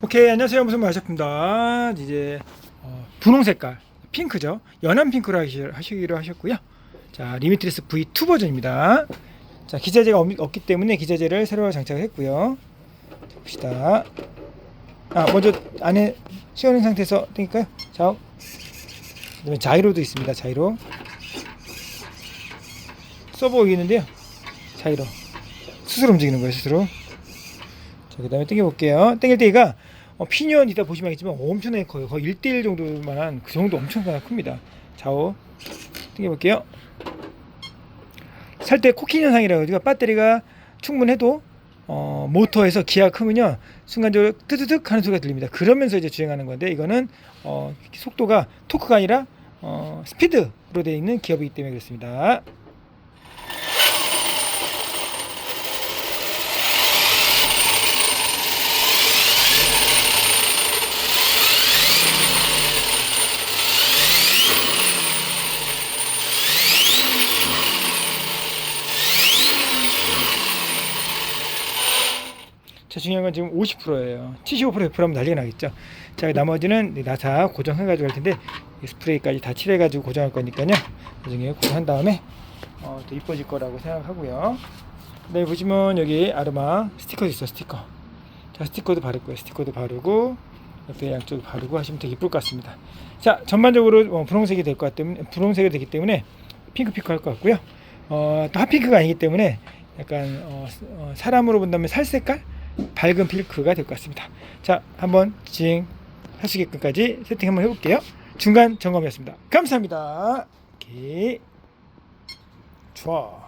오케이 안녕하세요. 무슨 마셨습니다. 이제 어, 분홍 색깔 핑크죠? 연한 핑크로 하시, 하시기로 하셨고요. 자 리미트리스 V2 버전입니다. 자 기자재가 없, 없기 때문에 기자재를 새로 장착을 했고요. 자, 봅시다. 아 먼저 안에 시원한 상태에서 땡길까요. 자 그다음에 자이로도 있습니다. 자이로. 서버 여기 있는데요. 자이로. 스스로 움직이는 거예요 스스로 자, 그 다음에 당겨볼게요. 당길 때가 어, 피니언 이따 보시면 알겠지만 엄청나게 커요. 거의 1대1 정도만한 그 정도 엄청나게 큽니다. 좌우 당겨볼게요. 살 때 코킹 현상이라고 해가 배터리가 충분해도 어, 모터에서 기아가 크면요 순간적으로 뜨드득 하는 소리가 들립니다. 그러면서 이제 주행하는 건데 이거는 어, 속도가 토크가 아니라 어, 스피드로 되어 있는 기업이기 때문에 그렇습니다. 자 중요한 건 지금 50%예요. 75% 100%하면 난리가 나겠죠. 자 나머지는 이 나사 고정해가지고 할 텐데 이 스프레이까지 다 칠해가지고 고정할 거니까요. 나중에 고정한 다음에 어, 또 이뻐질 거라고 생각하고요. 그다음에 보시면 여기 아르마 스티커 있어 스티커. 자 스티커도 바를 거예요. 스티커도 바르고 옆에 양쪽 바르고 하시면 되게 이쁠 것 같습니다. 자 전반적으로 어, 분홍색이 될 것 같기 때문에 분홍색이 되기 때문에 핑크 핑크 할 것 같고요. 어, 또 핫핑크가 아니기 때문에 약간 어, 어, 사람으로 본다면 살 색깔 밝은 핑크가 될 것 같습니다. 자, 한번 진행하시게끔까지 세팅 한번 해볼게요. 중간 점검이었습니다. 감사합니다. 오케이. 좋아.